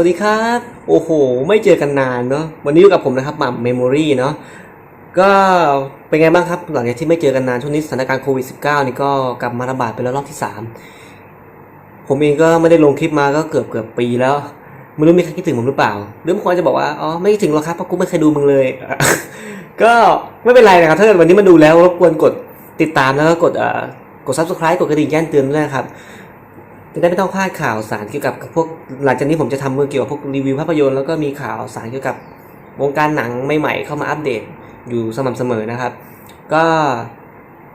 วัสดีครับ โอ้โห ไม่เจอกันนานเนาะวันนี้อยู่กับผมนะครับหม่ำเมมโมรี่เนาะก็เป็นไงบ้างครับหลังจากที่ไม่เจอกันนานช่วงนี้สถานการณ์โควิด -19 นี่ก็กลับมาระบาดไปแล้วรอบที่ 3 ผมเองก็ไม่ได้ลงคลิปมาก็เกือบเกือบปีแล้วไม่รู้มีใครคิดถึงผมหรือเปล่า หรือบางคนจะบอกว่าอ๋อไม่คิดถึงหรอกครับเพราะกูไม่เคยดูมึงเลย ก็ไม่เป็นไรนะครับถ้าเกิดวันนี้มาดูแล้วรบกวนกดติดตามแล้วก็กดเอ่อกด subscribe กดกระดิ่งแจ้งเตือนด้วยนะครับ จะได้ไม่ต้องพลาดข่าวสารเกี่ยวกับพวกหลังจากนี้ผมจะทำเกี่ยวกับพวกรีวิวภาพยนตร์แล้วก็มีข่าวสารเกี่ยวกับวงการหนังใหม่ๆเข้ามาอัปเดตอยู่สม่ำเสมอนะครับ ก็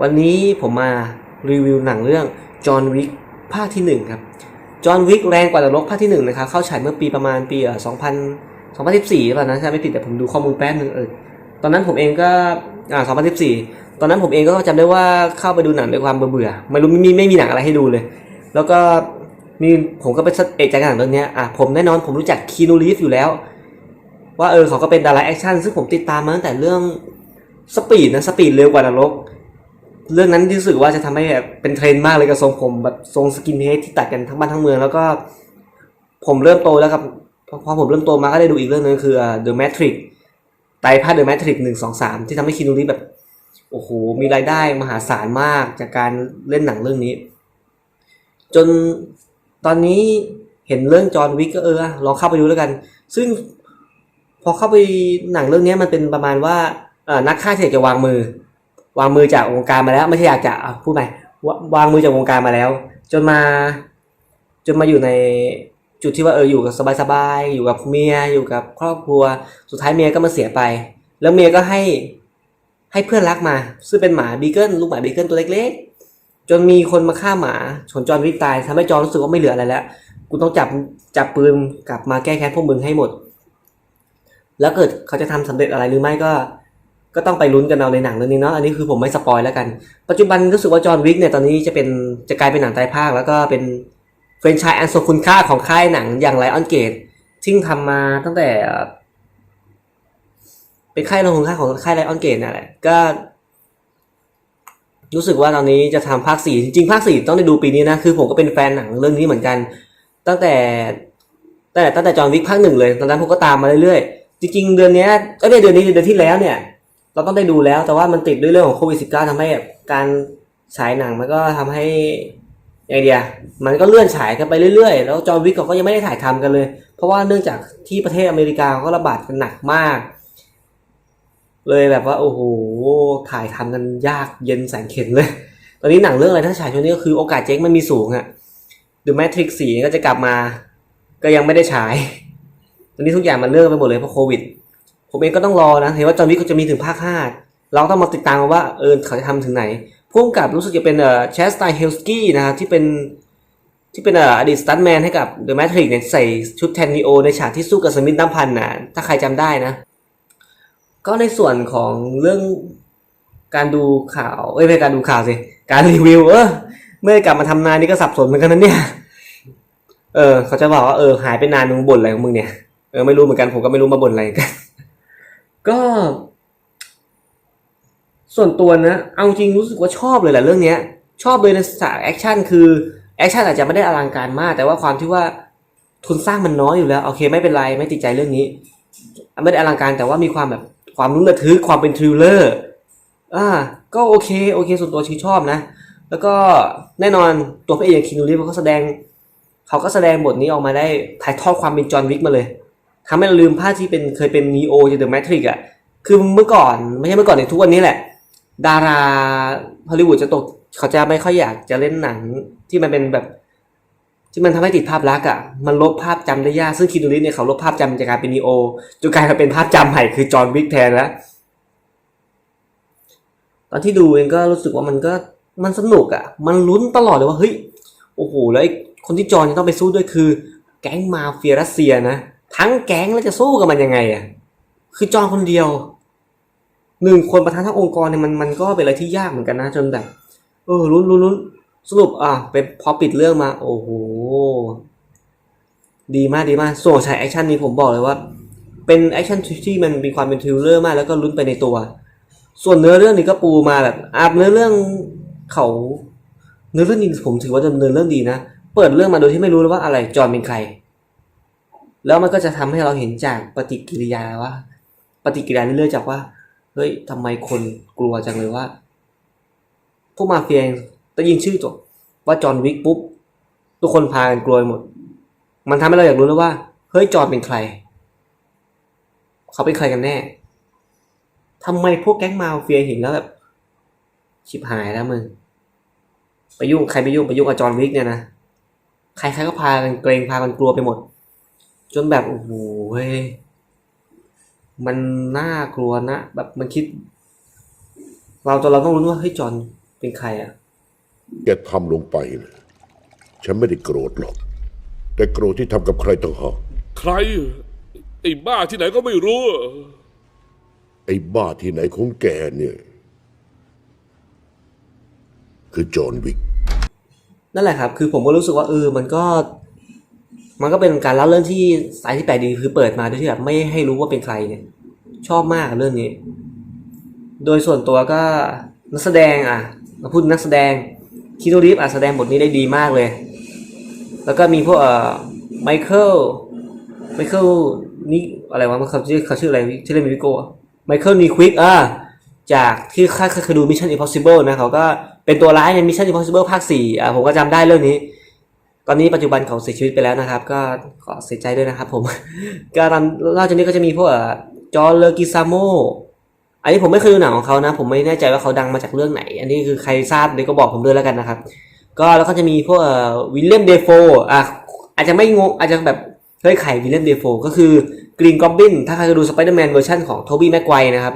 วันนี้ผมมารีวิวหนังเรื่องจอห์นวิกภาคที่หนึ่งครับจอห์นวิกแรงกว่านรกภาคที่หนึ่งนะครับ เข้าฉายเมื่อปีประมาณปีเอ่อ2000 2014หรือเปล่านะใช่ไม่ผิดแต่ผมดูข้อมูลแป๊บนึงเออตอนนั้นผมเองก็อ่า2014 ตอนนั้นผมเองก็จำได้ว่าเข้าไปดูหนังด้วยความเบื่อไม่รู้ไม่มีไม่มีหนังอะไรให้ดูเลย แล้วก็มีผมก็ไปเอกใจกับหนังเรื่องนี้อะผมแน่นอนผมรู้จักคีนูรีฟอยู่แล้ว ว่าเออเขาก็เป็นดาราแอคชั่นซึ่งผมติดตามมาตั้งแต่เรื่องสปีดนะสปีดเร็วกว่านรก เรื่องนั้นที่รู้สึกว่าจะทำให้แบบเป็นเทรนด์มากเลยกับทรงผมแบบทรงสกินเฮดที่ตัดกันทั้งบ้านทั้งเมือง แล้วก็ผมเริ่มโตแล้วครับพอพอผมเริ่มโตมาก็ได้ดูอีกเรื่องนึงคือ The Matrix ไตรภาค The Matrix หนึ่งสองสามที่ทำให้คีนูรีฟแบบโอ้โหมีรายได้มหาศาลมากจากการเล่นหนังเรื่องนี้ จนตอนนี้เห็นเรื่องจอห์นวิกก็เออลองเข้าไปดูแล้วกัน ซึ่งพอเข้าไปหนังเรื่องนี้มันเป็นประมาณว่านักฆ่าที่อยจะวางมือ วางมือจากวงการมาแล้ว ไม่ใช่อยากจะพูดใหม่วะวางมือจากวงการมาแล้ว จนมา จนมาอยู่ในจุดที่ว่าเอออยู่กับสบายๆอยู่กับเมียอยู่กับครอบครัว สุดท้ายเมียก็มาเสียไป แล้วเมียก็ให้ให้เพื่อนรักมา ซึ่งเป็นหมาบีเกิลลูกหมาบีเกิลตัวเล็กๆ จนมีคนมาฆ่าหมาชนจอนวิกตายทำให้จอห์นรู้สึกว่าไม่เหลืออะไรแล้ว กูต้องจับจับปืนกลับมาแก้แค้นพวกมึงให้หมด แล้วเกิดเขาจะทำสำเร็จอะไรหรือไม่ก็ ก็ต้องไปลุ้นกันเอาในหนังเรื่องนี้เนาะอันนี้คือผมไม่สปอยแล้วกัน ปัจจุบันรู้สึกว่าจอห์นวิกเนี่ยตอนนี้จะเป็นจะกลายเป็นหนังไตรภาค แล้วก็เป็นเฟรนไชส์อันทรงคุณค่าของค่ายหนังอย่างไลออนเกตที่ทำมาตั้งแต่เป็นค่ายลงคุณค่าของค่ายไลออนเกตนั่นแหละก็ รู้สึกว่าตอนนี้จะทำภาคสี่จริงๆภาคสี่ต้องได้ดูปีนี้นะคือผมก็เป็นแฟนหนังเรื่องนี้เหมือนกัน ตั้งแต่ตั้งแต่ตั้งแต่จอห์นวิกภาคหนึ่งเลยตอนนั้นผมก็ตามมาเรื่อยๆ จริง ๆ เดือนนี้ก็เนี่ยเดือนนี้เดือนที่แล้วเนี่ยเราต้องได้ดูแล้วแต่ว่ามันติดด้วยเรื่องของโควิดสิบเก้าทำให้การฉายหนังมันก็ทำให้ยังไงเดียมันก็เลื่อนฉายกันไปเรื่อยๆ แล้วจอห์นวิกเขาก็ยังไม่ได้ถ่ายทำกันเลย เพราะว่าเนื่องจากที่ประเทศอเมริกาเขาก็ระบาดกันหนักมาก เลยแบบว่าโอ้โหถ่ายทำกันยากเย็นแสนเข็ญเลย ตอนนี้หนังเรื่องอะไรถ้าฉายช่วงนี้ก็คือโอกาสเจ๊งมันมีสูงอะ The Matrix 4ก็จะกลับมา ก็ยังไม่ได้ฉาย ตอนนี้ทุกอย่างมันเลื่อนไปหมดเลยเพราะโควิด ผมเองก็ต้องรอนะ เห็นว่าจอห์นวิกเขาจะมีถึงภาค5เราต้องมาติดตามว่าเออเขาจะทำถึงไหนพ่วงกับรู้สึกจะเป็นเอ่อแชสไตเฮลสกี้นะครับที่เป็นที่เป็นเอ่ออดีตสตันแมนให้กับ The Matrix เนี่ยใส่ชุดแทนนีโอในฉากที่สู้กับสมิธน้ำพันธ์นะถ้าใครจำได้นะ ก็ในส่วนของเรื่องการดูข่าว เอ้ยไม่การดูข่าวสิ การรีวิวเออเมื่อกลับมาทำนานนี่ก็สับสนเหมือนกันนะเนี่ย เออ เขาจะบอกว่าเออหายไปนานมึงบ่นอะไรของมึงเนี่ย เออไม่รู้เหมือนกันผมก็ไม่รู้มาบ่นอะไรกัน ก็ ส่วนตัวนะ เอาจริงรู้สึกว่าชอบเลยแหละเรื่องเนี้ย ชอบเลยในฉากแอคชั่นคือแอคชั่นอาจจะไม่ได้อลังการมาก แต่ว่าความที่ว่าทุนสร้างมันน้อยอยู่แล้ว โอเค ไม่เป็นไรไม่ติดใจเรื่องนี้ ไม่ได้อลังการแต่ว่ามีความแบบ ความลุ้นระทึกความเป็นทริลเลอร์อ่าก็โอเคโอเคส่วนตัวชื่นชอบนะ แล้วก็แน่นอนตัวพระเอกอย่างคินูรีฟเขาแสดง เขาก็แสดงบทนี้ออกมาได้ถ่ายทอดความเป็นจอห์นวิกมาเลยทำให้เราลืมภาพที่เป็นเคยเป็นนีโอจากเดอะแมทริกอะคือเมื่อก่อนไม่ใช่เมื่อก่อนในทุกวันนี้แหละ ดาราฮอลลีวูดจะตกเขาจะไม่ค่อยอยากจะเล่นหนังที่มันเป็นแบบ ที่มันทำให้ติดภาพลักษณ์อะมันลบภาพจำได้ยากซึ่งคินูรีฟเนี่ยเขาลบภาพจำจากการเป็นนีโอจนกลายมาเป็นภาพจำใหม่คือจอห์นวิกแทนแล้วตอนที่ดูเองก็รู้สึกว่ามันก็มันสนุกอะ มันลุ้นตลอดเลยว่าเฮ้ยโอ้โหแล้วไอ้คนที่จอห์นจะต้องไปสู้ด้วยคือ แก๊งมาเฟียรัสเซียนะทั้งแก๊งแล้วจะสู้กับมันยังไงอะคือจอห์นคนเดียวหนึ่งคนประธานทั้งองค์กรเนี่ยมันมันก็เป็นอะไรที่ยากเหมือนกันนะจนแบบเออลุ้นลุ้นลุ้น สรุปอะเป็นพอปิดเรื่องมา โอ้โห ดีมากดีมาก ส่วนฉากแอคชั่นนี้ผมบอกเลยว่า เป็นแอคชั่นที่มันมีความเป็นทริลเลอร์มากแล้วก็ลุ้นไปในตัว ส่วนเนื้อเรื่องนี้ก็ปูมาแบบอาบเนื้อเรื่องเขาเนื้อเรื่องจริงผมถือว่าเนื้อเรื่องดีนะ เปิดเรื่องมาโดยที่ไม่รู้เลยว่าอะไรจอห์นเป็นใคร แล้วมันก็จะทำให้เราเห็นจากปฏิกิริยาว่า ปฏิกิริยาเรื่อยๆจากว่า เฮ้ยทำไมคนกลัวจังเลยว่า พวกมาเฟีย ได้ยินชื่อจบว่าจอห์นวิกปุ๊บทุกคนพากันกลัวหมด มันทำให้เราอยากรู้แล้วว่า เฮ้ยจอห์นเป็นใคร เขาเป็นใครกันแน่ทำไมพวกแก๊งมาเฟียเห็นแล้วแบบชิบหายแล้วมึงไปยุ่งใครไปยุ่งไปยุ่งกับจอห์นวิกเนี่ยนะใครๆก็พากันเกรงพากันกลัวไปหมด จนแบบโอ้โหเฮ้ยมันน่ากลัวนะ แบบมันคิด เราตัวเราต้องรู้ว่าเฮ้ยจอห์นเป็นใครอะ แกทำลงไปนะฉันไม่ได้โกรธหรอก แต่โกรธที่ทำกับใครต่างหากใคร ไอ้บ้าที่ไหนก็ไม่รู้ ไอ้บ้าที่ไหนของแกเนี่ย คือจอห์นวิก นั่นแหละครับ คือผมก็รู้สึกว่าเออมันก็ มันก็เป็นการเล่าเรื่องที่สายที่แปลกดีคือเปิดมาโดยที่แบบไม่ให้รู้ว่าเป็นใครเนี่ย ชอบมากเรื่องนี้ โดยส่วนตัวก็นักแสดงอะมาพูดนักแสดง คิโนริฟอะแสดงบทนี้ได้ดีมากเลย แล้วก็มีพวกเอ่อไมเคิลไมเคิลนี่อะไรวะมันเขาชื่อเขาชื่ออะไรชื่อเล่นมิวิโกไมเคิลนีควิกอะจากที่ค่าเคยดู Mission Impossible นะเขาก็เป็นตัวร้ายใน Mission Impossible ภาค 4 อะผมก็จำได้เรื่องนี้ ตอนนี้ปัจจุบันเขาเสียชีวิตไปแล้วนะครับ ก็ขอเสียใจด้วยนะครับผม ก็ตอนนอกจากนี้ก็จะมีพวกจอร์เลอกิซาโม อันนี้ผมไม่เคยดูหนังของเขานะ ผมไม่แน่ใจว่าเขาดังมาจากเรื่องไหน อันนี้คือใครทราบเดี๋ยวก็บอกผมด้วยแล้วกันนะครับ ก็แล้วก็จะมีพวกวิลเลียมเดโฟอะอาจจะไม่งงอาจจะแบบเฮ้ยไข่วิลเลียมเดโฟก็คือกรีนกอบบินถ้าใครดูสไปเดอร์แมนเวอร์ชันของโทบี้แม็กไกวนะครับ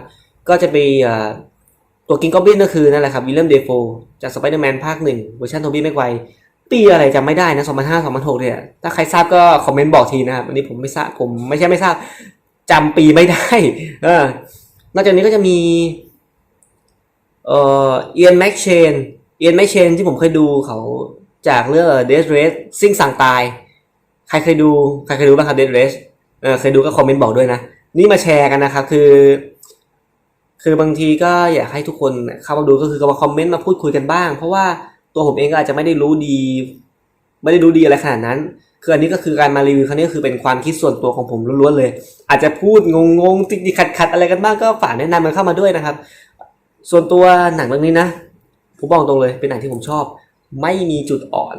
ก็จะมีเอ่อตัวกรีนกอบบินก็คือนั่นแหละครับวิลเลียมเดโฟจากสไปเดอร์แมนภาคหนึ่งเวอร์ชันโทบี้แม็กไกวปีอะไรจำไม่ได้นะ2005 2006เนี่ยถ้าใครทราบก็คอมเมนต์บอกทีนะครับอันนี้ผมไม่ทราบผมไม่ใช่ไม่ทราบจำปีไม่ได้ เออ นอกจากนี้ก็จะมี เอ่อเอียนแม็กเชนเอียนแม็กเชนที่ผมเคยดูเขาจากเรื่องเดสเรสซิ่งสั่งตาย ใครเคยดู ใครเคยดูบ้างครับเดสเรสเออเคยดูก็คอมเมนต์บอกด้วยนะ นี่มาแชร์กันนะครับ คือ คือบางทีก็อยากให้ทุกคนเข้ามาดูก็คือก็มาคอมเมนต์มาพูดคุยกันบ้าง เพราะว่าตัวผมเองก็อาจจะไม่ได้รู้ดี ไม่ได้รู้ดีอะไรขนาดนั้น คืออันนี้ก็คือการมารีวิวครั้งนี้ก็คือเป็นความคิดส่วนตัวของผมล้วนๆเลย อาจจะพูดงงๆติดๆขัดอะไรกันบ้างก็ฝากแนะนำมันเข้ามาด้วยนะครับ ส่วนตัวหนังเรื่องนี้นะผมบอกตรงเลยเป็นหนังที่ผมชอบ ไม่มีจุดอ่อน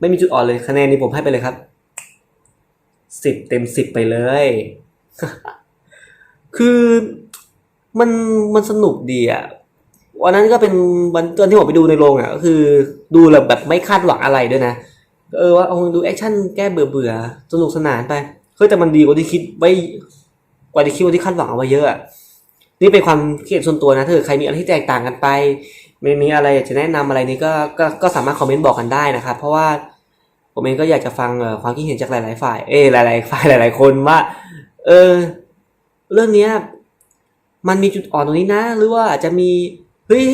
ไม่มีจุดอ่อนเลยคะแนนนี้ผมให้ไปเลยครับสิบเต็มสิบไปเลย คือมันมันสนุกดีอะวันนั้นก็เป็นวันตอนที่ผมไปดูในโรงอะก็คือ ดูแบบแบบไม่คาดหวังอะไรด้วยนะ เออว่าเอาดูแอคชั่นแก้เบื่อเบื่อสนุกสนานไปเฮ้ยแต่มันดีกว่าที่คิดไว้กว่าที่คิดว่าที่คาดหวังเอาไว้เยอะอะนี่เป็นความคิดเห็นส่วนตัวนะถ้าเกิดใครมีอะไรที่แตกต่างกันไปไม่มีอะไรจะแนะนำอะไรนี่ก็ก็ก็สามารถคอมเมนต์บอกกันได้นะครับเพราะว่าผมเองก็อยากจะฟังความคิดเห็นจากหลาย ๆ ฝ่าย เอ้หลาย ๆ ฝ่ายหลาย ๆ คนว่า เออ เรื่องเนี้ยมันมีจุดอ่อนตรงนี้นะ หรือว่าอาจจะมีเฮ้ย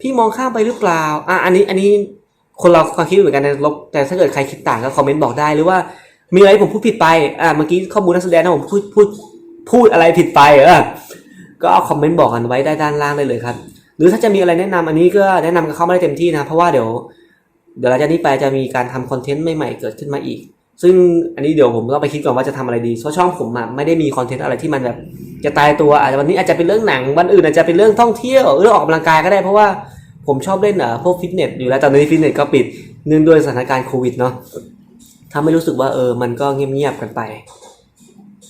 พี่มองข้ามไปหรือเปล่า อะอันนี้อันนี้ คนเราความคิดเหมือนกันนะลบแต่ถ้าเกิดใครคิดต่างก็คอมเมนต์บอกได้หรือว่ามีอะไรผมพูดผิดไปอะเมื่อกี้ข้อมูลนักแสดงนะผมพูดพูดพูดอะไรผิดไปเออก็เอาคอมเมนต์บอกกันไว้ได้ด้านล่างได้เลยครับ หรือถ้าจะมีอะไรแนะนำอันนี้ก็แนะนำกันเข้ามาได้เต็มที่นะเพราะว่าเดี๋ยว เดี๋ยวหลังจากนี้ไปจะมีการทำคอนเทนต์ใหม่ๆเกิดขึ้นมาอีก ซึ่งอันนี้เดี๋ยวผมต้องไปคิดก่อนว่าจะทำอะไรดีเพราะช่องผมอะไม่ได้มีคอนเทนต์อะไรที่มันแบบ จะตายตัวอาจจะวันนี้อาจจะเป็นเรื่องหนังวันอื่นอาจจะเป็นเรื่องท่องเที่ยวเรื่องออกกำลังกายก็ได้เพราะว่า ผมชอบเล่นอ่อพวกฟิตเนสอยู่แล้วตอนนี้ฟิตเนสก็ปิดเนื่องด้วยสถานการณ์โควิดเนาะทำให้รู้สึกว่าเออมันก็เงียบๆกันไป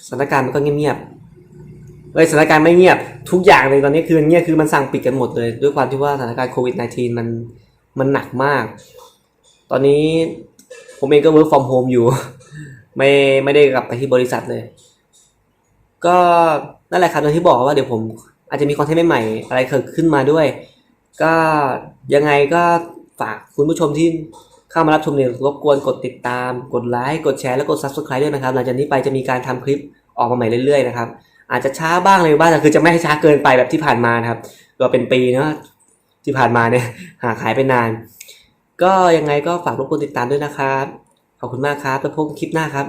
สถานการณ์มันก็เงียบๆเอ้ยสถานการณ์ไม่เงียบ ทุกอย่างเลยตอนนี้คือเงียบคือมันสั่งปิดกันหมดเลย ด้วยความที่ว่าสถานการณ์โควิด -19 มันมันหนักมาก ตอนนี้ผมเองก็ work from home อยู่ ไม่ไม่ได้กลับไปที่บริษัทเลย ก็นั่นแหละครับอย่างที่บอกว่าเดี๋ยวผมอาจจะมีคอนเทนต์ใหม่ๆอะไรเกิดขึ้นมาด้วย ก็ยังไงก็ฝากคุณผู้ชมที่เข้ามารับชมเนี่ยรบกวนกดติดตาม กดไลค์กดแชร์และกด subscribe ด้วยนะครับ หลังจากนี้ไปจะมีการทำคลิปออกมาใหม่เรื่อยๆนะครับอาจจะช้าบ้างเลยบ้างแต่คือจะไม่ให้ช้าเกินไปแบบที่ผ่านมานะครับก็เป็นปีเนาะที่ผ่านมาเนี่ยหาขายไปนาน ก็ยังไงก็ฝากรบกวนติดตามด้วยนะครับขอบคุณมากครับแล้วพบคลิปหน้าครับ